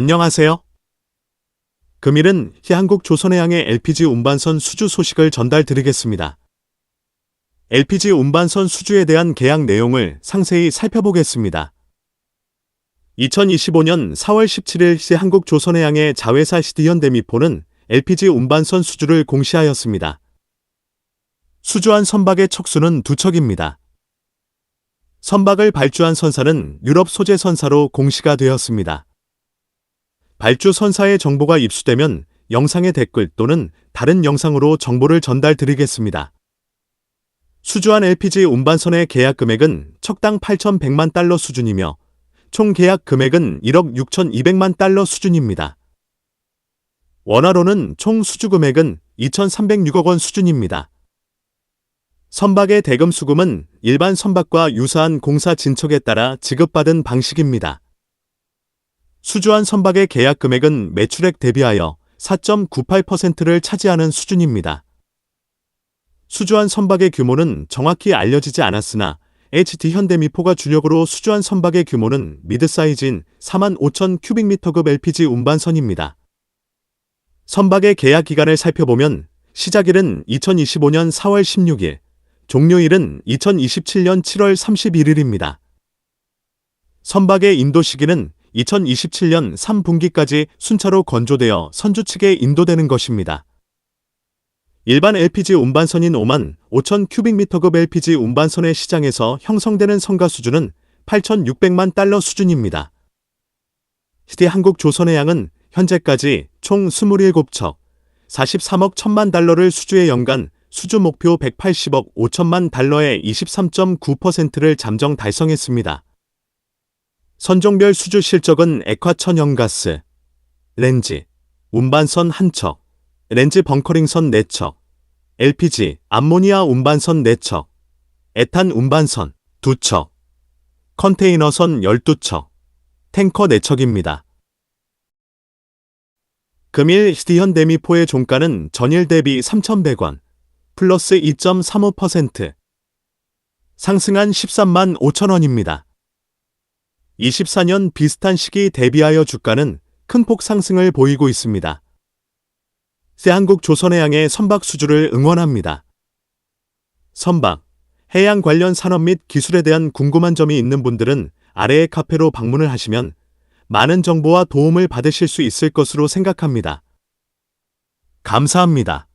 안녕하세요. 금일은 희한국 조선해양의 LPG 운반선 수주 소식을 전달드리겠습니다. LPG 운반선 수주에 대한 계약 내용을 상세히 살펴보겠습니다. 2025년 4월 17일 시 한국 조선해양의 자회사 시디현대미포는 LPG 운반선 수주를 공시하였습니다. 수주한 선박의 척수는 두 척입니다. 선박을 발주한 선사는 유럽 소재 선사로 공시가 되었습니다. 발주 선사의 정보가 입수되면 영상의 댓글 또는 다른 영상으로 정보를 전달 드리겠습니다. 수주한 LPG 운반선의 계약 금액은 척당 8,100만 달러 수준이며 총 계약 금액은 1억 6,200만 달러 수준입니다. 원화로는 총 수주 금액은 2,306억 원 수준입니다. 선박의 대금 수금은 일반 선박과 유사한 공사 진척에 따라 지급받은 방식입니다. 수주한 선박의 계약 금액은 매출액 대비하여 4.98%를 차지하는 수준입니다. 수주한 선박의 규모는 정확히 알려지지 않았으나 HD 현대미포가 주력으로 수주한 선박의 규모는 미드사이즈인 4만 5천 큐빅미터급 LPG 운반선입니다. 선박의 계약 기간을 살펴보면 시작일은 2025년 4월 16일, 종료일은 2027년 7월 31일입니다. 선박의 인도 시기는 2027년 3분기까지 순차로 건조되어 선주 측에 인도되는 것입니다. 일반 LPG 운반선인 5만 5천 큐빅미터급 LPG 운반선의 시장에서 형성되는 성가 수준은 8,600만 달러 수준입니다. 시대 한국 조선해양은 현재까지 총 27척, 43억 1천만 달러를 수주해 연간 수주 목표 180억 5천만 달러의 23.9%를 잠정 달성했습니다. 선종별 수주 실적은 액화천연가스, 렌지, 운반선 1척, 렌즈 벙커링선 4척, LPG, 암모니아 운반선 4척, 에탄 운반선 2척, 컨테이너선 12척, 탱커 4척입니다. 금일 시디현대미포의 종가는 전일 대비 3,100원, 플러스 2.35%, 상승한 13만 5천 원입니다. 24년 비슷한 시기 대비하여 주가는 큰 폭 상승을 보이고 있습니다. 새한국 조선해양의 선박 수주를 응원합니다. 선박, 해양 관련 산업 및 기술에 대한 궁금한 점이 있는 분들은 아래의 카페로 방문을 하시면 많은 정보와 도움을 받으실 수 있을 것으로 생각합니다. 감사합니다.